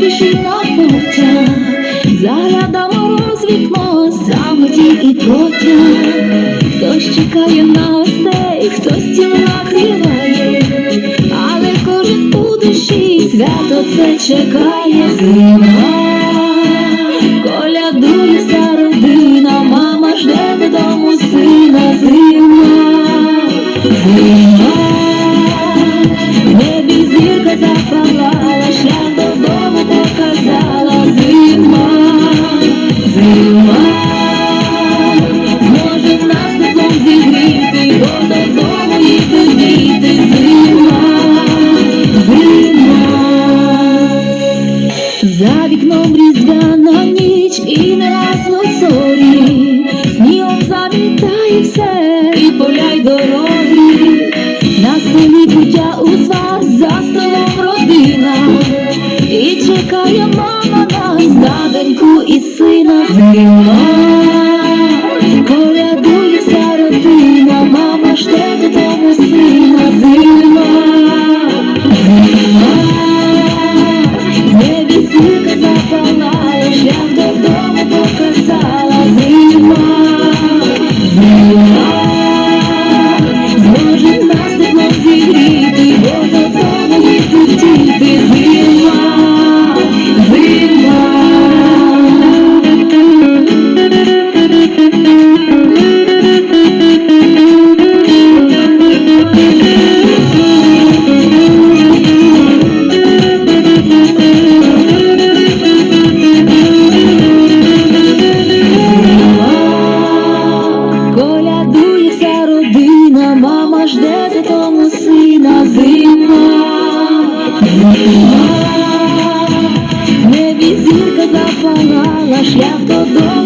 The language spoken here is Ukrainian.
На потяг, загляда мороз вікно, самоті і потяг, хтось чекає на гостей, хтось стіл накриває, але кожен у душі свято це чекає. Зима, за вікном різдвяна ніч і не гаснуть зорі, снігом замітає все і поля дороги. На столі куття узвар, за столом родина, і чекає мама на доньку і сина зима, мама жде питому сина, зима, зима, небі зірка запалала, шлях додому